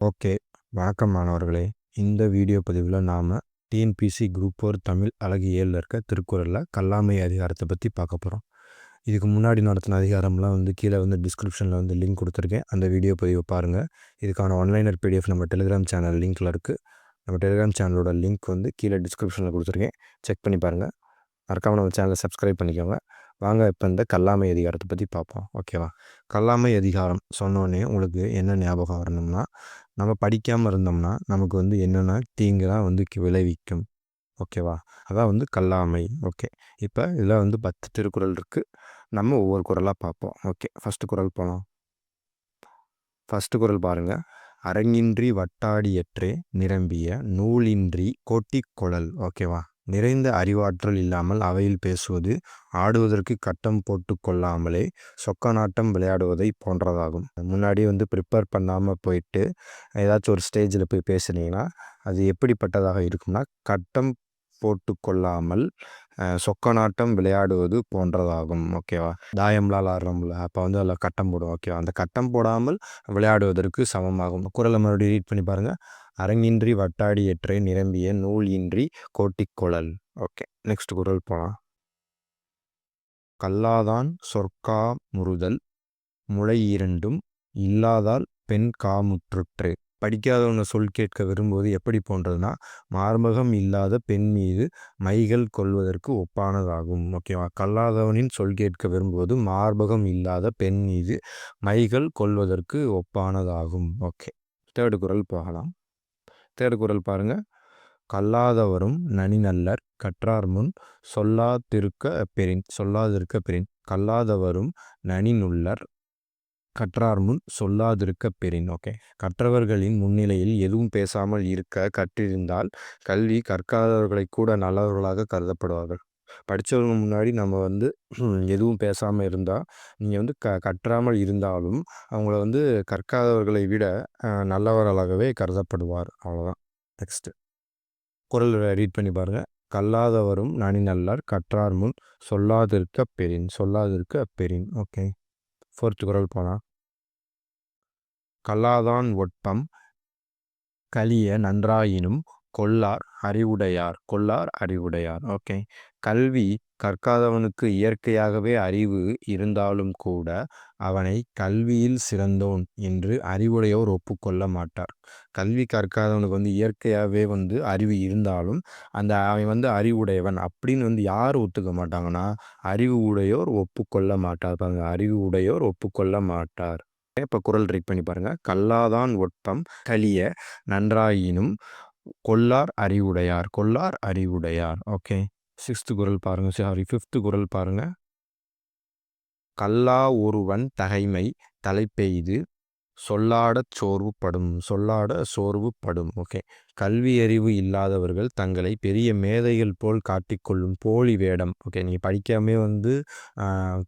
Okay. வணக்கம் மாணவர்களே. இந்த வீடியோ பதிவில் நாம் டிஎன்பிசி குரூப் ஃபோர் தமிழ் அழகு ஏழில் இருக்க திருக்குறளில் கல்லாமை அதிகாரத்தை பற்றி பார்க்க போகிறோம் இதுக்கு முன்னாடி நடத்தின அதிகாரம்லாம் வந்து கீழே வந்து டிஸ்கிரிப்ஷனில் வந்து லிங்க் கொடுத்துருக்கேன். அந்த வீடியோ பதிவை பாருங்கள் இதுக்கான ஆன்லைனர் பிடிஎஃப் நம்ம டெலிகிராம் சேனல் லிங்க்கில் இருக்குது நம்ம டெலிகிராம் சேனலோட லிங்க் வந்து கீழே டிஸ்கிரிப்ஷனில் கொடுத்துருக்கேன். செக் பண்ணி பாருங்கள் மறக்காமல் நம்ம சேனலை சப்ஸ்கிரைப் பண்ணிக்கோங்க. வாங்க இப்போ இந்த கல்லாமை அதிகாரத்தை பற்றி பார்ப்போம் ஓகேவா கல்லாமை அதிகாரம் சொன்னோடனே உங்களுக்கு என்ன ஞாபகம் வரணும்னா நம்ம படிக்காமல் இருந்தோம்னா நமக்கு வந்து என்னென்ன தீங்குலாம் வந்து விளைவிக்கும். ஓகேவா அதான் வந்து கல்லாமை. ஓகே இப்போ இதில் வந்து பத்து திருக்குறள் இருக்குது நம்ம ஒவ்வொரு குரலாக பார்ப்போம் ஓகே ஃபஸ்ட்டு குரல் போகலாம் ஃபஸ்ட்டு குரல் பாருங்கள் அரங்கின்றி வட்டாடியற்றே நிரம்பிய நூலின்றி கோட்டிக்குழல் ஓகேவா நிறைந்த அறிவாற்றல் இல்லாமல் அவையில் பேசுவது ஆடுவதற்கு கட்டம் போட்டு கொள்ளாமலே சொக்க நாட்டம் விளையாடுவதை போன்றதாகும். முன்னாடி வந்து ப்ரிப்பேர் பண்ணாமல் போயிட்டு ஏதாச்சும் ஒரு ஸ்டேஜில் போய் பேசுனீங்கன்னா அது எப்படிப்பட்டதாக இருக்கும்னா கட்டம் போட்டு கொள்ளாமல் சொக்க நாட்டம் விளையாடுவது போன்றதாகும். ஓகேவா? தாயம்லால் ஆடுறோம்ல அப்போ வந்து அதில் கட்டம் போடும் ஓகேவா? அந்த கட்டம் போடாமல் விளையாடுவதற்கு சமமாகும். குரலை மறுபடியும் ரீட் பண்ணி பாருங்கள் அரங்கின்றி வட்டாடியற்றை நிரம்பிய நூல் இன்றி கோட்டிக்குழல் ஓகே நெக்ஸ்ட் குரல் போகலாம் கல்லாதான் சொற்கா முறுதல் முளை இரண்டும் இல்லாதால் பெண் காமுற்றுற்று படிக்காதவங்க சொல் கேட்க விரும்புவது எப்படி போன்றதுன்னா மார்பகம் இல்லாத பெண் மீது மைகள் கொள்வதற்கு ஒப்பானதாகும். ஓகேவா? கல்லாதவனின் சொல் கேட்க விரும்புவது மார்பகம் இல்லாத பெண் மீது மைகள் கொள்வதற்கு ஒப்பானதாகும். ஓகே தேர்டு குரல் போகலாம். தேர்டு குரல் பாருங்கள் கல்லாதவரும் நனி நல்லர் கற்றார் முன் சொல்லாதிருக்க பெறின் சொல்லாதிருக்க பெறின். கல்லாதவரும் நனி நுள்ளர் கற்றார் முன் சொல்லாதிருக்க பெறின். ஓகே. கற்றவர்களின் முன்னிலையில் எதுவும் பேசாமல் இருக்க கற்றிருந்தால் கல்வி கற்காதவர்களை கூட நல்லவர்களாக கருதப்படுவார்கள். படித்தவங்க முன்னாடி நம்ம வந்து எதுவும் பேசாமல் இருந்தால் நீங்கள் வந்து க கற்றாமல் இருந்தாலும் அவங்கள வந்து கற்காதவர்களை விட நல்லவர்களாகவே கருதப்படுவார். அவ்வளோதான் நெக்ஸ்ட்டு குரல் ரீட் பண்ணி பாருங்கள் கல்லாதவரும் நனி நல்லார் கற்றார் முன் சொல்லாதிருக்க பெரின் சொல்லாதிருக்க பெரின் ஓகே ஃபோர்த்து குரல் போனால் கல்லாதான் ஒட்பம் கலிய நன்றாயினும் கொல்லார் அறிவுடையார் கொல்லார் அறிவுடையார். ஓகே. கல்வி கற்காதவனுக்கு இயற்கையாகவே அறிவு இருந்தாலும் கூட அவனை கல்வியில் சிறந்தோன் என்று அறிவுடையோர் ஒப்புக்கொள்ள மாட்டார். கல்வி கற்காதவனுக்கு வந்து இயற்கையாகவே வந்து அறிவு இருந்தாலும் அந்த அவன் வந்து அறிவுடையவன் அப்படின்னு வந்து யார் ஒத்துக்க மாட்டாங்கன்னா அறிவு உடையோர் ஒப்புக்கொள்ள மாட்டார். பாருங்க அறிவு உடையோர் ஒப்புக்கொள்ள மாட்டார். இப்போ குரல் ரீட் பண்ணி பாருங்க. கல்லாதான் ஒட்பம் கலிய நன்றாயினும் கொல்லார் அறிவுடையார் கொல்லார் அறிவுடையார். ஓகே. சிக்ஸ்த்து குரல் பாருங்கள் சாரி ஃபிஃப்த்து குரல் பாருங்கள் கல்லா ஒருவன் தகைமை தலைப்பெய்து சொல்லாடச் சோர்வுப்படும் சொல்லாட சோர்வுப்படும் ஓகே. கல்வியறிவு இல்லாதவர்கள் தங்களை பெரிய மேதைகள் போல் காட்டிக்கொள்ளும் போலி வேடம். ஓகே நீங்கள் படிக்காமே வந்து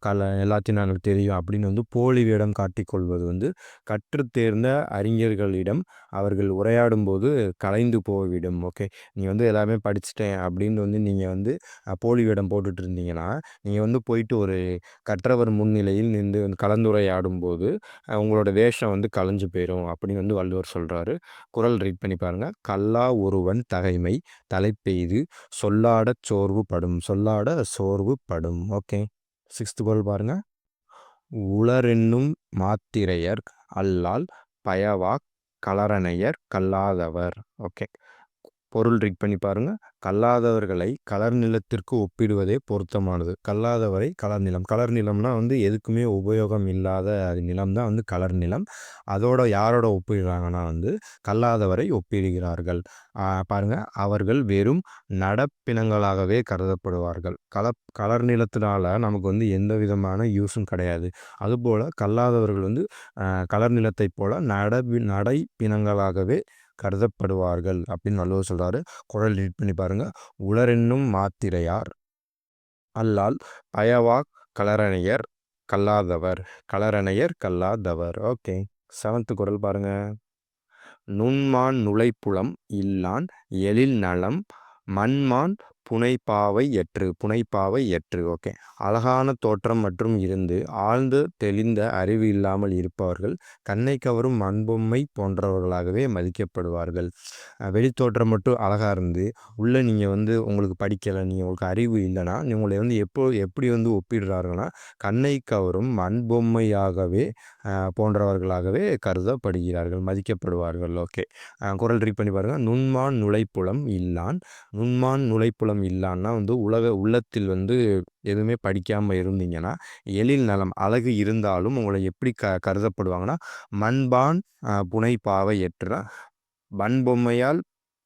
கல எல்லாத்தையும் நான் தெரியும் அப்படின்னு வந்து போலி வேடம் காட்டிக்கொள்வது வந்து கற்று தேர்ந்த அறிஞர்களிடம் அவர்கள் உரையாடும் போது கலைந்து போய்விடும். ஓகே நீங்கள் வந்து எல்லாமே படிச்சுட்டேன் அப்படின்னு வந்து நீங்கள் வந்து போலி வேடம் போட்டுட்டு இருந்தீங்கன்னா நீங்கள் வந்து போயிட்டு ஒரு கற்றவர் முன்னிலையில் நின்று கலந்துரையாடும் போது உங்களோட வேஷம் வந்து கலைஞ்சு போயிடும் அப்படின்னு வந்து வள்ளுவர் சொல்கிறாரு குரல் ரீட் பண்ணி பாருங்கள் கல்லா ஒருவன் தகைமை தலைப்பெய்து சொல்லாட சோர்வு படும் சொல்லாட சோர்வு படும் ஓகே. சிக்ஸ்த் குரல் பாருங்க. உளரென்னும் மாத்திரையர் அல்லால் பயவாக் கலரணையர் கல்லாதவர். ஓகே. பொருள் ரீட் பண்ணி பாருங்கள் கல்லாதவர்களை கலர் நிலத்திற்கு ஒப்பிடுவதே பொருத்தமானது. கல்லாதவரை கலர் நிலம். கலர் நிலம்னா வந்து எதுக்குமே உபயோகம் இல்லாத நிலம் தான் வந்து கலர் நிலம். அதோட யாரோட ஒப்பிடுறாங்கன்னா வந்து கல்லாதவரை ஒப்பிடுகிறார்கள். பாருங்க. அவர்கள் வெறும் நடப்பினங்களாகவே கருதப்படுவார்கள். கல கலர் நிலத்தினால நமக்கு வந்து எந்த விதமான யூஸும் கிடையாது. அதுபோல் கல்லாதவர்கள் வந்து கலர் நிலத்தை போல் நட நடை பிணங்களாகவே கருதப்படுவார்கள் அப்படின்னு நல்லவர் சொல்கிறாரு குரல் ரீட் பண்ணி பாருங்கள் உளரென்னும் மாத்திரையார் அல்லால் பயவா கலரணையர் கல்லாதவர். கலரணையர் கல்லாதவர். ஓகே. செவன்த்து குரல் பாருங்க. நுண்மான் நுழைப்புலம் இல்லான் எழில் நலம் மண்மான் புனைப்பாவை எற்று புனைப்பாவை எற்று. ஓகே. அழகான தோற்றம் மற்றும் இருந்து ஆழ்ந்து தெளிந்த அறிவு இல்லாமல் இருப்பவர்கள் கண்ணை கவரும் மண்பொம்மை போன்றவர்களாகவே மதிக்கப்படுவார்கள். வெளித்தோற்றம் மட்டும் அழகாக இருந்து உள்ளே நீங்கள் வந்து உங்களுக்கு படிக்கலை நீங்கள் உங்களுக்கு அறிவு இல்லைன்னா உங்களை வந்து எப்போ எப்படி வந்து ஒப்பிடுறாருன்னா கண்ணை கவரும் மண்பொம்மையாகவே போன்றவர்களாகவே கருதப்படுகிறார்கள் மதிக்கப்படுவார்கள். ஓகே. குரல் ரீட் பண்ணி பாருங்கள் நுண்மான் நுழைப்புலம் இல்லான். நுண்மான் நுழைப்புலம் இல்லான்னா வந்து உலக உள்ளத்தில் வந்து எதுவுமே படிக்காமல் இருந்தீங்கன்னா எழில் நலம் அழகு இருந்தாலும் உங்களை எப்படி க கருதப்படுவாங்கன்னா மண்பான் புனைப்பாவை பாவை மண்பொம்மையால் மண் பொம்மையால்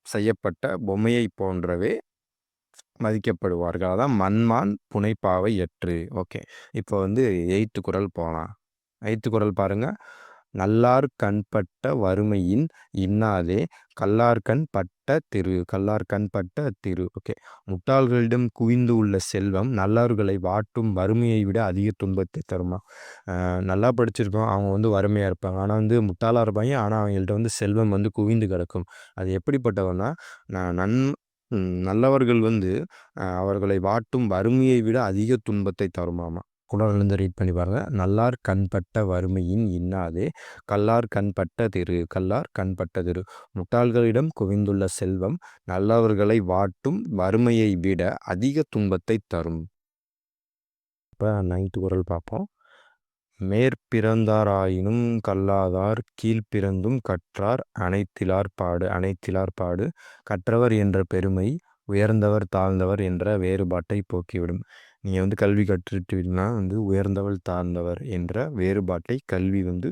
செய்யப்பட்ட பொம்மையை போன்றவே மதிக்கப்படுவார்கள். அதான் மண்மான் புனைப்பாவை எற்று ஓகே. இப்போ வந்து எயித்து குரல் போகலாம் ஐத்து குரல் பாருங்கள் நல்லார் கண்பட்ட வறுமையின் இன்னாதே கல்லார்கண் பட்ட திரு கல்லார்கண் பட்ட திரு. ஓகே. முட்டாள்களிடம் குவிந்து உள்ள செல்வம் நல்லவர்களை வாட்டும் வறுமையை விட அதிக துன்பத்தை தருமா? நல்லா படிச்சிருக்கோம் அவங்க வந்து வறுமையாக இருப்பாங்க. ஆனால் வந்து முட்டாளாக இருப்பாங்க ஆனால் அவங்கள்ட்ட வந்து செல்வம் வந்து குவிந்து கிடக்கும். அது எப்படிப்பட்டவன்னா நன் நல்லவர்கள் வந்து அவர்களை வாட்டும் வறுமையை விட அதிக துன்பத்தை தருமாமா? குணர்லேருந்து ரீட் பண்ணி பாருங்கள் நல்லார் கண்பட்ட வறுமையின் இன்னாது கல்லார் கண்பட்ட திரு கல்லார் கண்பட்ட திரு. முட்டாள்களிடம் குவிந்துள்ள செல்வம் நல்லவர்களை வாட்டும் வறுமையை விட அதிக துன்பத்தை தரும். இப்போ நைட்டு குரல் பார்ப்போம் மேற்பிறந்தாராயினும் கல்லாதார் கீழ்ப்பிறந்தும் கற்றார் அனைத்திலார் பாடு அனைத்திலார் பாடு. கற்றவர் என்ற பெருமை உயர்ந்தவர் தாழ்ந்தவர் என்ற வேறுபாட்டை போக்கிவிடும். நீங்கள் வந்து கல்வி கற்றுட்டீங்கன்னா வந்து உயர்ந்தவர் தாழ்ந்தவர் என்ற வேறுபாட்டை கல்வி வந்து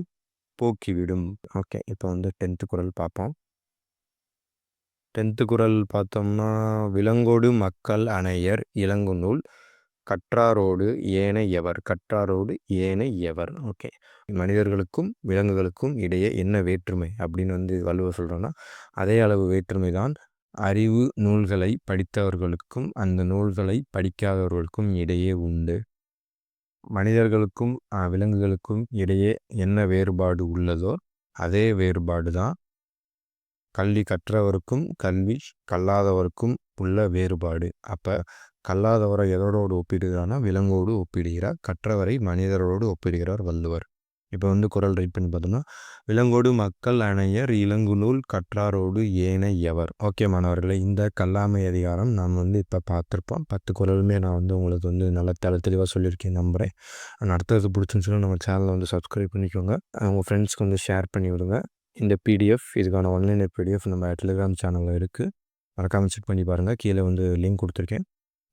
போக்கிவிடும். ஓகே இப்போ வந்து டென்த்து குரல் பார்ப்போம். டென்த்து குரல் பார்த்தோம்னா விலங்கோடு மக்கள் அணையர் இளங்கு நூல் கற்றாரோடு ஏன எவர் கற்றாரோடு ஏனை எவர்? ஓகே மனிதர்களுக்கும் விலங்குகளுக்கும் இடையே என்ன வேற்றுமை அப்படின்னு வந்து வள்ளுவர் சொல்கிறோன்னா அதே அளவு வேற்றுமை தான் அறிவு நூல்களை படித்தவர்களுக்கும் அந்த நூல்களை படிக்காதவர்களுக்கும் இடையே உண்டு. மனிதர்களுக்கும் விலங்குகளுக்கும் இடையே என்ன வேறுபாடு உள்ளதோ அதே வேறுபாடு தான். கல்வி கற்றவருக்கும் கல்வி கல்லாதவருக்கும் உள்ள வேறுபாடு. அப்போ கல்லாதவரை எதோடு ஒப்பிடுகிறான்னா விலங்கோடு ஒப்பிடுகிறார். கற்றவரை மனிதரோடு ஒப்பிடுகிறார் வள்ளுவர். இப்போ வந்து குரல் ரைட் பண்ணி பார்த்தோம்னா விலங்கோடு மக்கள் அணையர் இளங்குநூல் கற்றாரோடு ஏனை எவர்? ஓகே மாணவர்களே இந்த கல்லாமை அதிகாரம் நாம் வந்து இப்போ பார்த்துருப்போம். பத்து குரலுமே நான் வந்து உங்களுக்கு வந்து நல்லா தெள தெளிவாக சொல்லியிருக்கேன் நம்புகிறேன் அடுத்தது பிடிச்சிருந்துச்சுன்னா நம்ம சேனலை வந்து சப்ஸ்கிரைப் பண்ணிக்கோங்க. உங்கள் ஃப்ரெண்ட்ஸ்க்கு வந்து ஷேர் பண்ணி விடுங்க. இந்த பிடிஎஃப் இதுக்கான ஆன்லைன் பிடிஎஃப் நம்ம டெலிகிராம் சேனலில் இருக்குது மறக்காமல் செக் பண்ணி பாருங்கள் கீழே வந்து லிங்க் கொடுத்துருக்கேன்.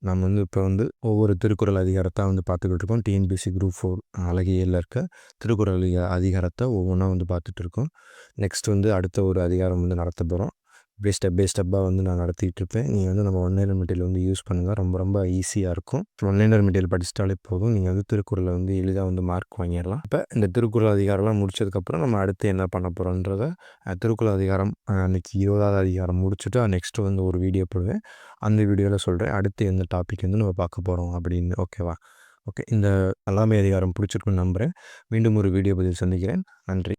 நம்ம வந்து இப்போ வந்து ஒவ்வொரு திருக்குறள் அதிகாரத்தை வந்து பார்த்துக்கிட்டு இருக்கோம் டிஎன்பிசி குரூப் ஃபோர் அழகியலில் இருக்க திருக்குறள் அதிகாரத்தை ஒவ்வொன்றா வந்து பார்த்துட்டு இருக்கோம் நெக்ஸ்ட் வந்து அடுத்த ஒரு அதிகாரம் வந்து நடத்த போகிறோம் இப்படியே ஸ்டெப் பை ஸ்டெப்பாக வந்து நான் நடத்திட்டு இருப்பேன் நீங்கள் வந்து நம்ம ஒன்லைனர் மெட்டீரியல் வந்து யூஸ் பண்ணுங்கள் ரொம்ப ரொம்ப ஈஸியாக இருக்கும். ஒன்லைனர் மெட்டீரியல் படிச்சிட்டாலே போதும். நீங்கள் வந்து திருக்குறளை வந்து எளிதாக வந்து மார்க் வாங்கிடலாம். இப்போ இந்த திருக்குறள் அதிகாரம்லாம் முடிச்சதுக்கப்புறம் நம்ம அடுத்து என்ன பண்ண போகிறோன்றத திருக்குறள் அதிகாரம் அன்றைக்கி இருபதாவது அதிகாரம் முடிச்சுட்டு நெக்ஸ்ட்டு வந்து ஒரு வீடியோ போடுவேன். அந்த வீடியோவில் சொல்கிறேன் அடுத்து எந்த டாபிக் வந்து நம்ம பார்க்க போகிறோம் அப்படின்னு. ஓகேவா ஓகே இந்த எல்லாமே அதிகாரம் பிடிச்சிருக்குன்னு நம்புகிறேன் மீண்டும் ஒரு வீடியோ பதில் சந்திக்கிறேன். நன்றி.